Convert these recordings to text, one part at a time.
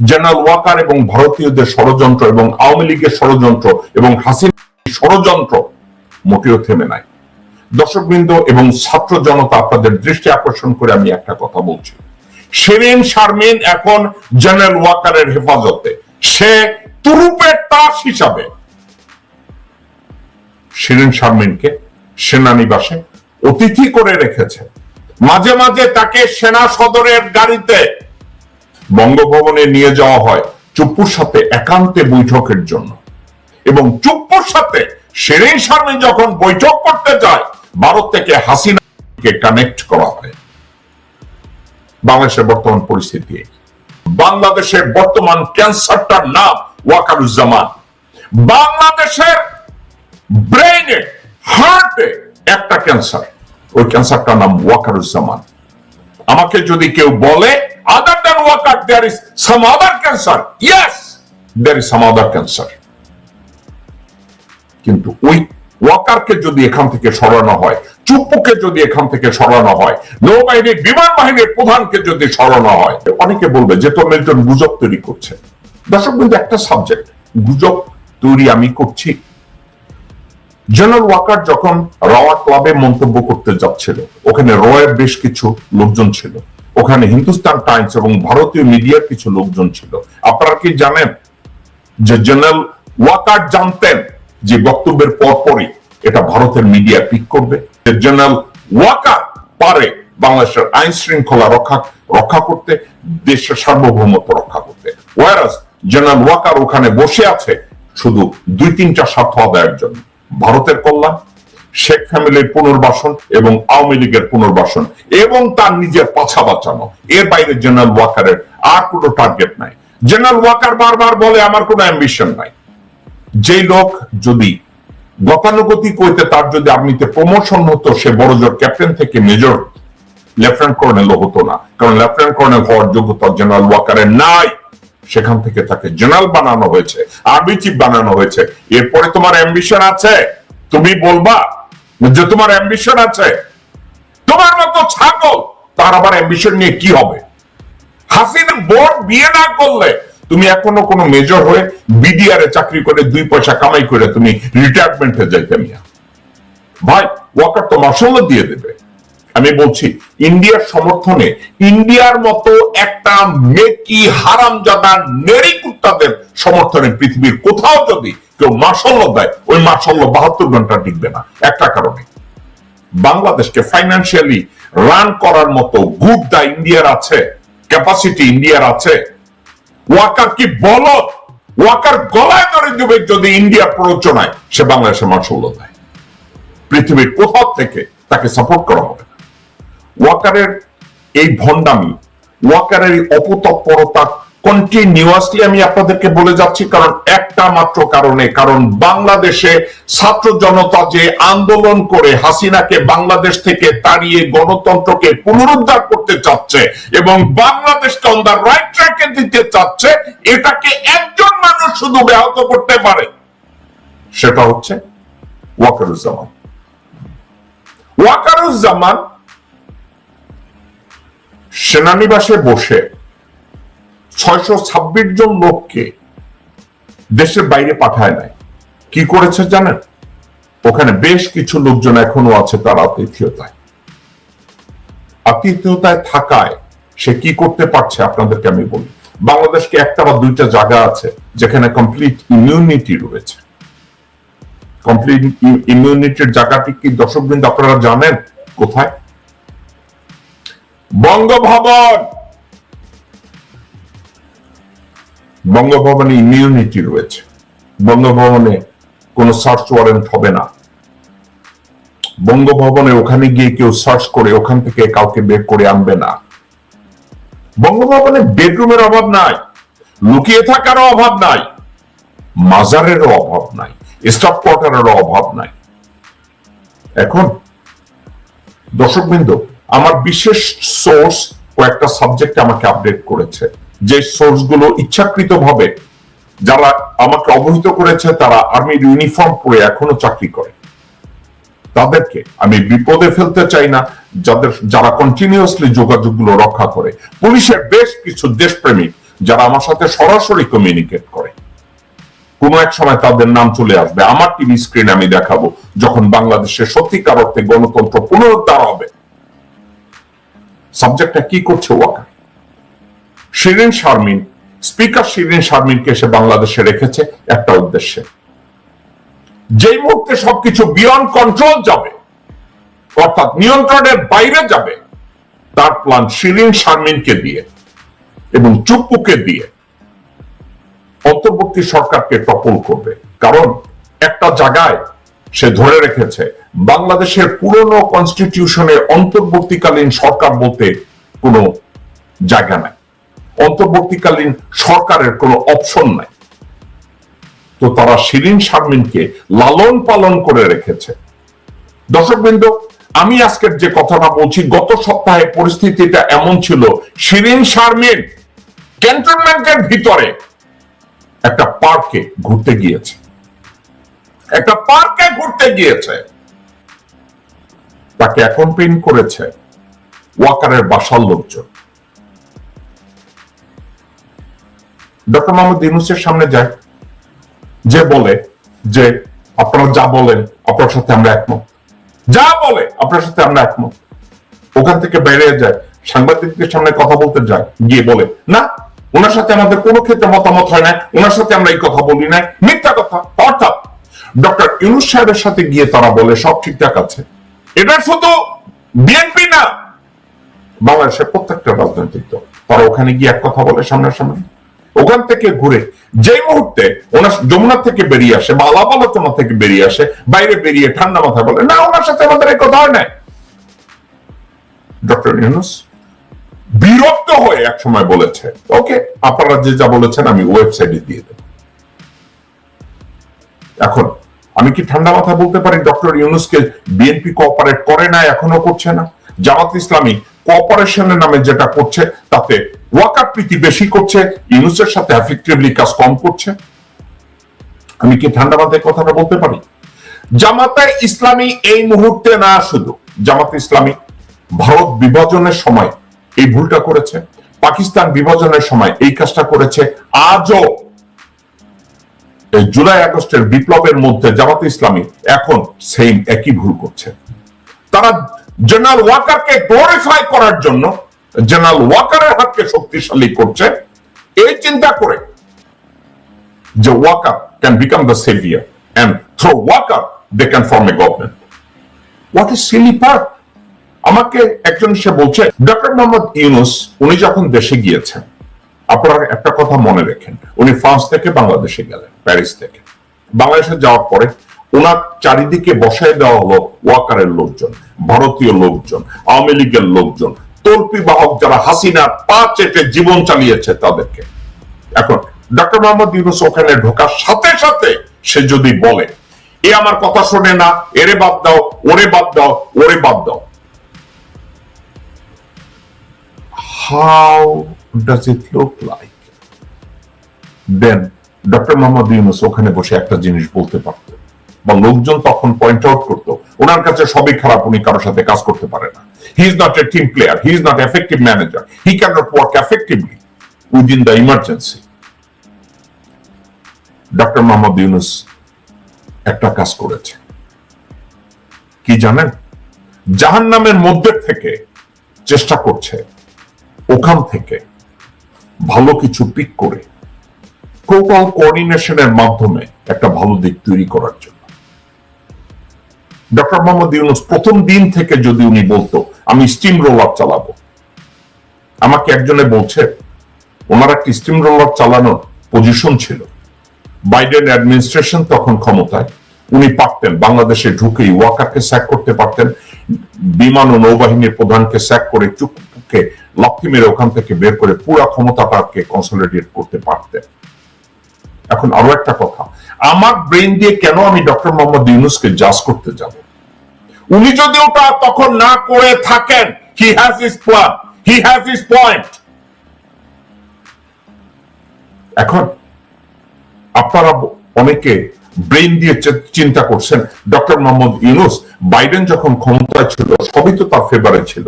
General Waker এবং ভারতীয়দের ষড়যন্ত্র এবং আওয়ামী লীগের ষড়যন্ত্র এবং হাসিনা ষড়যন্ত্র মোটেও থেমে নাই। দর্শকবৃন্দ এবং ছাত্র জনতা আপনাদের দৃষ্টি আকর্ষণ করে আমি একটা কথা বলছি। শিরিন শারমিন এখন জেনারেল ওয়াকারের হেফাজতে। সে তুরুপের তাস হিসাবে শিরিন শারমিনকে সেনানিবাসে অতিথি করে রেখেছে। মাঝে মাঝে তাকে সেনা সদরের গাড়িতে বঙ্গভবনে নিয়ে যাওয়া হয় চুপ্পুর সাথে একান্তে বৈঠকের জন্য। এবং চুপ্পুর সাথে শিরিন শারমিন যখন বৈঠক করতে যায়, ভারত থেকে হাসিনাকে কানেক্ট করা হয়। বাংলাদেশের বর্তমান পরিস্থিতি বাংলাদেশের বর্তমান ক্যান্সারটার নাম ওয়াকারুজ্জামান। বাংলাদেশের ব্রেইনে, হার্টে একটা ক্যান্সার। ওই ক্যান্সারটার নাম ওয়াকারুজ্জামান। আমাকে যদি কেউ বলে other Waker there is some other cancer yes there is some other cancer কিন্তু ওই ওয়াকারকে যদি এখান থেকে সরানো হয়, চুপ্পুকে যদি এখান থেকে সরানো হয়, নৌবাহিনীর বিমান বাহিনীর প্রধানকে যদি সরানো হয়, অনেকে বলবে যে তো মিল্টন গুজব তৈরি করছে। দর্শক কিন্তু একটা সাবজেক্ট গুজব তৈরি আমি করছি। জেনারেল ওয়াকার যখন রাওয়া ক্লাবে মন্তব্য করতে যাচ্ছিল, ওখানে রয়ের বেশ কিছু লোকজন ছিল। ওখানে হিন্দুস্তান টাইমস এবং ভারতীয় মিডিয়ার কিছু লোকজন ছিল। আপনারা কি জানেন যে জেনারেল ওয়াকার জানতেন যে বক্তব্যের পরপরই এটা ভারতের মিডিয়া পিক করবে? জেনারেল ওয়াকার পারে বাংলাদেশের আইন শৃঙ্খলা রক্ষা রক্ষা করতে, দেশের সার্বভৌমত্ব রক্ষা করতে। ওয়ারাস জেনারেল ওয়াকার ওখানে বসে আছে শুধু দুই তিনটা স্বার্থ আদায়ের জন্য। ভারতের কল্যাণ শেখ ফ্যামিলির পুনর্বাসন এবং আওয়ামী লীগের পুনর্বাসন এবং তার নিজের পাছা বাঁচানো। এর বাইরে জেনারেল ওয়াকারের আর কোনো টার্গেট নাই। জেনারেল ওয়াকার বারবার বলে, আমার কোনো অ্যাম্বিশন নাই। যে লোক যদি গতানুগতিক হইতে তার যদি আর্মিতে প্রমোশন হতো, সে বড় জোর ক্যাপ্টেন থেকে মেজর লেফটেন্যান্ট কর্নেল হতো না। কারণ লেফটেন্যান্ট কর্নেল হওয়ার যোগ্যতা জেনারেল ওয়াকারের নাই। সেখান থেকে তাকে জেনারেল বানানো হয়েছে আর্মি চিফ বানানো হয়েছে। এরপরে তোমার অ্যাম্বিশন আছে? তুমি বলবা যে তোমার অ্যাম্বিশন আছে, তোমার মতো ছাগল, তার আবার অ্যাম্বিশন নিয়ে কি হবে? হাসিনা বোর্ড বিয়ে না করলে তুমি এখনও কোনো মেজর হয়ে বিডিআর এ চাকরি করে দুই পয়সা কামাই করে তুমি রিটায়ারমেন্টে যাইতে মিয়া। ভাই ওয়াকার তো মশলা দিয়ে দেবে। আমি বলছি, ইন্ডিয়ার সমর্থনে ইন্ডিয়ার মতো একটা মেকি হারামজাদা নেড়ি কুত্তাদের সমর্থনে পৃথিবীর কোথাও যদি কেউ মাসাল্লাহ দেয়, ওই মাসাল্লাহ বাহাত্তর ঘণ্টা টিকবে না। একটা কারণে, বাংলাদেশকে ফাইন্যান্সিয়ালি রান করার মতো গুড দা ইন্ডিয়ার আছে ক্যাপাসিটি ইন্ডিয়ার আছে। ওয়াকার কি বলত ওয়াকার গলায় ধরে দেবে যদি ইন্ডিয়া প্ররোচনায় সে বাংলাদেশের মাসল্য দেয়। পৃথিবীর কোথাও থেকে তাকে সাপোর্ট করা হবে না। ওয়াকারের এই ভণ্ডামি, ওয়াকারের এই অপতৎপরতা কন্টিনিউয়াসলি আমি আপনাদেরকে বলে যাচ্ছি, কারণ একটা মাত্র কারণে, কারণ বাংলাদেশে ছাত্র জনতা যে আন্দোলন করে হাসিনাকে বাংলাদেশ থেকে তাড়িয়ে গণতন্ত্রকে পুনরুদ্ধার করতে চাচ্ছে এবং বাংলাদেশকে অন দ্য রাইট ট্র্যাকে দিতে চাচ্ছে, এটাকে একজন মানুষ শুধু ব্যাহত করতে পারে, সেটা হচ্ছে ওয়াকারুজ্জামান। ওয়াকারুজ্জামান সেনানিবাসে বসে ছয়শো ছাব্বিশ জন লোককে দেশের বাইরে পাঠায় নাই। কি করেছে জানেন? ওখানে বেশ কিছু লোকজন এখনও আছে তার আতিথিয়তায় আতিথিয়তায় থাকায় সে কি করতে পারছে আপনাদেরকে আমি বলি। বাংলাদেশকে একটা বা দুইটা জায়গা আছে যেখানে কমপ্লিট ইমিউনিটি রয়েছে। কমপ্লিট ইমিউনিটির জায়গাটি কি দর্শকবৃন্দ আপনারা জানেন? কোথায়? বঙ্গভবন। বঙ্গভবনে ইমিউনিটি রয়েছে। বঙ্গভবনে কোনো সার্চ ওয়ারেন্ট হবে না। বঙ্গভবনে ওখানে গিয়ে কেউ সার্চ করে, ওখান থেকে কাউকে বের করে আনবে না। বঙ্গভবনে বেডরুমের অভাব নাই। লুকিয়ে থাকারও অভাব নাই। মাজারেরও অভাব নাই। স্টাফ কোয়ার্টারেরও অভাব নাই। এখন দর্শকবৃন্দ আমার বিশেষ সোর্স কয়েকটা সাবজেক্ট আমাকে আপডেট করেছে। যে সোর্সগুলো ইচ্ছাকৃত ভাবে যারা আমাকে অবহিত করেছে, তারা আর্মির ইউনিফর্ম পরে এখনও চাকরি করে। তাদেরকে আমি বিপদে ফেলতে চাই না, যাদের, যারা কন্টিনিউয়াসলি যোগাযোগগুলো রক্ষা করে। পুলিশের বেশ কিছু দেশপ্রেমিক যারা আমার সাথে সরাসরি কমিউনিকেট করে। কোন এক সময় তাদের নাম চলে আসবে। আমার টিভি স্ক্রিনে আমি দেখাবো যখন বাংলাদেশে সত্যিকার অর্থে গণতন্ত্র পুনরুদ্ধার হবে। সাবজেক্টটা কি করছে ওয়াকার শিরিন শারমিন স্পিকার শিরিন শারমিনকে এসে বাংলাদেশে রেখেছে একটা উদ্দেশ্যে। যেই মুহূর্তে সবকিছু বিয়ন্ড কন্ট্রোল যাবে, অর্থাৎ নিয়ন্ত্রণের বাইরে যাবে, তার প্ল্যান শিরিন শারমিনকে দিয়ে এবং চুপ্পুকে দিয়ে অন্তর্বর্তী সরকারকে টপল করবে। কারণ একটা জায়গায় সে ধরে রেখেছে বাংলাদেশের পুরনো কনস্টিটিউশনে অন্তর্বর্তীকালীন সরকার বলতে কোনো জায়গা নাই। অন্তর্বর্তীকালীন সরকারের কোনো অপশন নাই। তো তারা শিরিন শারমিনকে লালন পালন করে রেখেছে। দর্শকবৃন্দ, আমি আজকের যে কথাটা বলছি, গত সপ্তাহে পরিস্থিতিটা এমন ছিল, শিরিন শারমিন ক্যান্টনমেন্টের ভিতরে একটা পার্কে ঘুরতে গিয়েছে। একটা পার্কে ঘুরতে গিয়েছে। তাকে অ্যাকম্পেইন করেছে ওয়াকারের বাসার লোকজন। ডক্টর মোহাম্মদ ইউনুসের সামনে যায়, যে বলে যে, আপনারা যা বলেন, আপনার সাথে আমরা একমত। যা বলে, আপনার সাথে আমরা একমত। ওখান থেকে বেরিয়ে যায়, সাংবাদিকদের সামনে কথা বলতে যায়, গিয়ে বলে, না, ওনার সাথে আমাদের কোনো ক্ষেত্রে মতামত হয় না, ওনার সাথে আমরা এই কথা বলি না মিথ্যা কথা, অর্থাৎ ডক্টর ইউনুস সাহেবের সাথে গিয়ে তারা বলে, সব ঠিকঠাক আছে। এটা শুধু বিএনপি না, বাংলাদেশের প্রত্যেকটা রাজনৈতিক দল, তারা ওখানে গিয়ে এক কথা বলে সামনাসামনি। ওখান থেকে ঘুরে যে মুহূর্তে ওনার যমুনা থেকে বেরিয়ে আসে বা আলাপ আলোচনা থেকে বেরিয়ে আসে, বাইরে বেরিয়ে ঠান্ডা মাথায় বলে, না, ওনার সাথে আমাদের এই কথা হয় নাই। ডক্টর ইউনুস বিরক্ত হয়ে এক সময় বলেছে, ওকে, আপনারা যে যা বলেছেন আমি ওয়েবসাইটে দিয়ে দেব। এখন আমি কি ঠান্ডা মাথা বলতে পারি? ডক্টর ইউনুসকে বিএনপি কোঅপারেট করে না, এখনও করছে না? জামাত ইসলামী কোঅপারেশনের নামে যেটা করছে, তাতে ওয়াকার প্রীতি বেশি করছে, ইউনুসের সাথে এফেক্টিভলি কাজ কম করছে। আমি কি ঠান্ডা মাথায় কথাটা বলতে পারি? জামাতে ইসলামী এই মুহূর্তে না শুধু, জামাতে ইসলামী ভারত বিভাজনের সময় এই ভুলটা করেছে, পাকিস্তান বিভাজনের সময় এই কাজটা করেছে, আজও জুলাই আগস্টের বিপ্লবের মধ্যে জামাতে ইসলামী এখন সেম একই ভুল করছে। তারা জেনারেল ওয়াকারকে গ্লোরিফাই করার জন্য জেনারেল ওয়াকারের হাতকে শক্তিশালী করছে। এই চিন্তা করে যে Waker can become the saviour and through Waker they can form a government what is silly part আমাকে একজন সে বলছে ডক্টর মোহাম্মদ ইউনুস, উনি যখন দেশে গিয়েছেন আপনারা একটা কথা মনে রেখেন। উনি ফ্রান্স থেকে বাংলাদেশে গেলেন, প্যারিস থেকে। বাংলাদেশে যাওয়ার পরে ওনার চারিদিকে বসায় দেওয়া হলো ওয়াকারের লোকজন, ভারতীয় লোকজন, আওয়ামী লীগের লোকজন, তল্পি বাহক যারা হাসিনার পা চেটে জীবন চালিয়েছে তাদেরকে। এখন ডক্টর মোহাম্মদ ইউনুস ওখানে ঢোকার সাথে সাথে সে যদি বলে, এ আমার কথা শোনে না, এরে বাদ দাও, ওরে বাদ দাও, ওরে বাদ দাও। How does it look like? Then doctor Mohammad Yunus ওখানে বসে একটা জিনিস বলতে পারতো। বা লোকজন তখন পয়েন্ট আউট করতো, ওনার কাছে সবই খারাপ, উনি কারোর সাথে কাজ করতে পারে না। He is not a team player he is not effective manager he can not work effectively within the emergency doctor Mohammad Yunus একটা কাজ করেছে। কি জানেন? জাহান নামের মধ্যে থেকে চেষ্টা করছে, ওখান থেকে ভালো কিছু পিক করে টোটাল কোঅর্ডিনেশনের মাধ্যমে একটা ভালো দিক তৈরি করার জন্য। ডক্টর মোহাম্মদ ইউনুস, প্রথম দিন থেকে যদি উনি বলতো, আমি স্টিম রোলার চালাবো। আমাকে একজনে বলছে, ওনার একটি স্টিম রোলার চালানোর পজিশন ছিল। বাইডেন অ্যাডমিনিস্ট্রেশন তখন ক্ষমতায়, উনি পারতেন, বাংলাদেশে ঢুকেই ওয়াকারকে স্যাক করতে পারতেন, বিমান ও নৌবাহিনীর প্রধানকে স্যাক করে চুপকে লাথি মেরে ওখান থেকে বের করে পুরো ক্ষমতাটাকে কনসলিডেট করতে পারতেন। এখন আরও একটা কথা, আমার ব্রেন দিয়ে কেন আমি ডক্টর মোহাম্মদ ইউনুসকে জাজ করতে যাব? উনি যদি ওটা তখন না করে থাকেন he has his plan he has his point এখন আপনারা অনেকে ব্রেন দিয়ে চিন্তা করছেন ডক্টর মোহাম্মদ ইউনুস বাইডেন যখন ক্ষমতায় ছিল, সবই তো তার ফেভারে ছিল।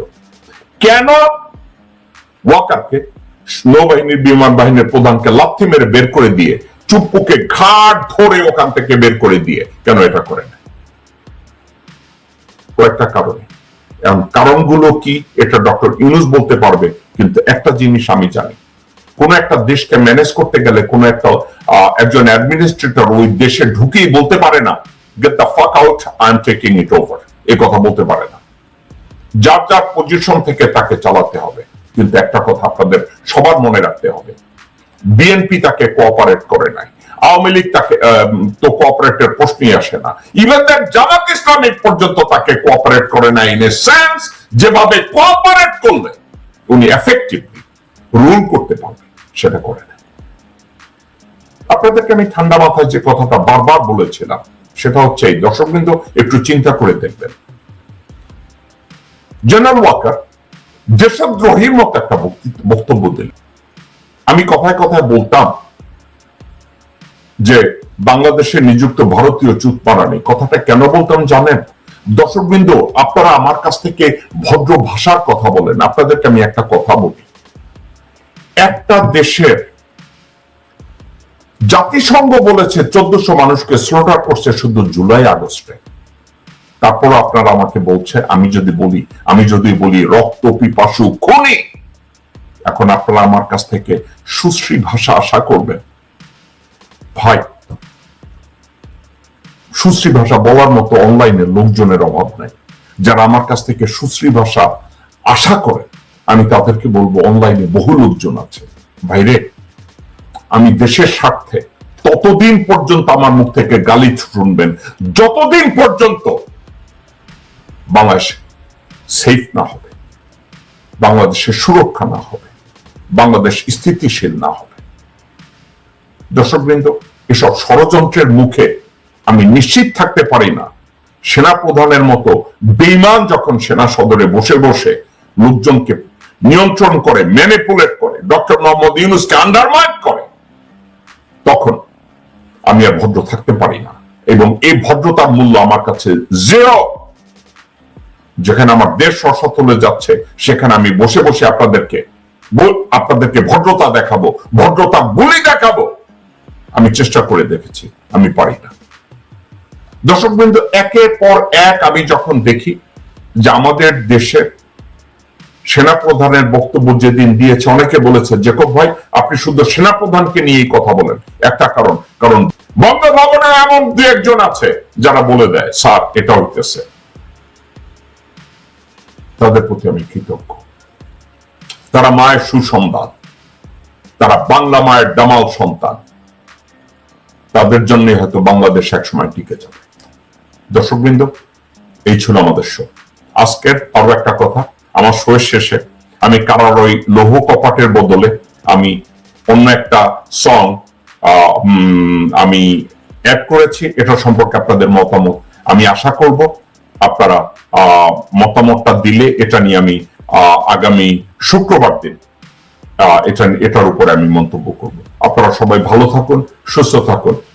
কেন ওয়াকারকে নৌবাহিনীর বিমান বাহিনীর প্রধানকে লাথি মেরে বের করে দিয়ে, চুপ্পুকে ঘাট ধরে ওখান থেকে বের করে দিয়ে, কেন এটা করে না? কয়েকটা কারণে। এখন কারণগুলো কি, এটা ডক্টর ইউনুস বলতে পারবে, কিন্তু একটা জিনিস আমি জানি। কোন একটা দেশকে ম্যানেজ করতে গেলে কোন একটা একজন অ্যাডমিনিস্ট্রেটর ওই দেশে ঢুকেই বলতে পারে না get the fuck out I am taking it over এ কথা বলতে পারে না। যার যার পজিশন থেকে তাকে চালাতে হবে। কিন্তু একটা কথা আপনাদের সবার মনে রাখতে হবে। বিএনপি তাকে কোঅপারেট করে নাই। আওয়ামী লীগ তাকে তো কোঅপারেটের প্রশ্নই আসে না। ইভেন দ্যাট জামাত ইসলামিক পর্যন্ত তাকে কোঅপারেট করে নাই ইন এ সেন্স যেভাবে কোঅপারেট করলে উনি এফেক্টিভলি রুল করতে পারবেন সেটা করে না আপনাদেরকে আমি ঠান্ডা মাথায় যে কথাটা বারবার বলেছিলাম, সেটা হচ্ছে এই। দর্শক কিন্তু একটু চিন্তা করে দেখবেন। জেনারেল ওয়াকার দেশদ্রোহীর মতো একটা বক্তব্য দিলেন। আমি কথায় কথায় বলতাম যে বাংলাদেশে নিযুক্ত ভারতীয় চুতপারানি কথাটা কেন বলতাম জানেন? দর্শকবৃন্দ, আপনারা আমার কাছ থেকে ভদ্র ভাষার কথা বলেন। আপনাদেরকে আমি একটা কথা বলি। একটা দেশের জাতিসংঘ বলেছে, চোদ্দশো মানুষকে স্লোটার করছে শুধু জুলাই আগস্টে। তারপর আপনারা আমাকে বলছে, আমি যদি বলি, আমি যদি বলি, রক্ত পিপাসু খুনি। এখন আপনারা আমার কাছ থেকে সুশ্রী ভাষা আশা করবেন। ভাই, সুশ্রী ভাষা বলার মতো অনলাইনে লোকজনের অভাব নাই। যারা আমার কাছ থেকে সুশ্রী ভাষা আশা করে, আমি তাদেরকে বলব অনলাইনে বহু লোকজন আছে। ভাইরে, আমি দেশের স্বার্থে ততদিন পর্যন্ত আমার মুখ থেকে গালি শুনবেন। যতদিন পর্যন্ত বাংলাদেশ সেফ না হবে, বাংলাদেশের সুরক্ষা না হবে, বাংলাদেশ স্থিতিশীল না হবে। দর্শকবৃন্দ, এসব ষড়যন্ত্রের মুখে আমি নিশ্চিত থাকতে পারি না। সেনা প্রধানের মতো বেইমান যখন সেনা সদরে বসে বসে লোকজনকে নিয়ন্ত্রণ করে ম্যানিপুলেট করে, ডক্টর মোহাম্মদ ইউনুসকে আন্ডারমাইন করে, তখন আমি আর ভদ্র থাকতে পারি না। এবং এই ভদ্রতার মূল্য আমার কাছে জিরো যেখানে আমার দেশ রসতলে যাচ্ছে, সেখানে আমি বসে বসে আপনাদেরকে আপনাদেরকে ভদ্রতা দেখাবো, ভদ্রতা বলি দেখাবো। আমি চেষ্টা করে দেখেছি, আমি পারি না। দর্শক বিন্দু, একের পর এক আমি যখন দেখি যে আমাদের দেশের সেনাপ্রধানের বক্তব্য যেদিন দিয়েছে, অনেকে বলেছে, জেকব ভাই, আপনি শুধু সেনাপ্রধানকে নিয়েই কথা বলেন। একটা কারণ কারণ বঙ্গভবনে এমন দু একজন আছে যারা বলে দেয়, স্যার, এটা হইতেছে। তাদের প্রতি আমি কৃতজ্ঞ। তারা মায়ের সুসন্তান তারা বাংলা মায়ের দামাল সন্তান। তাদের জন্য হয়তো বাংলাদেশ একসময় টিকে যাবে। দর্শকবৃন্দ, এই ছিল আমাদের শো আজকের আরও একটা কথা, আমার শোয়ের শেষে আমি কারার ওই লৌহ কপাটের বদলে আমি অন্য একটা সং আমি অ্যাড করেছি। এটা সম্পর্কে আপনাদের মতামত আমি আশা করব। আপনারা মতামতটা দিলে এটা নিয়ে আমি আগামী শুক্রবার দিন এটা, এটার উপরে আমি মন্তব্য করব। আপনারা সবাই ভালো থাকুন, সুস্থ থাকুন।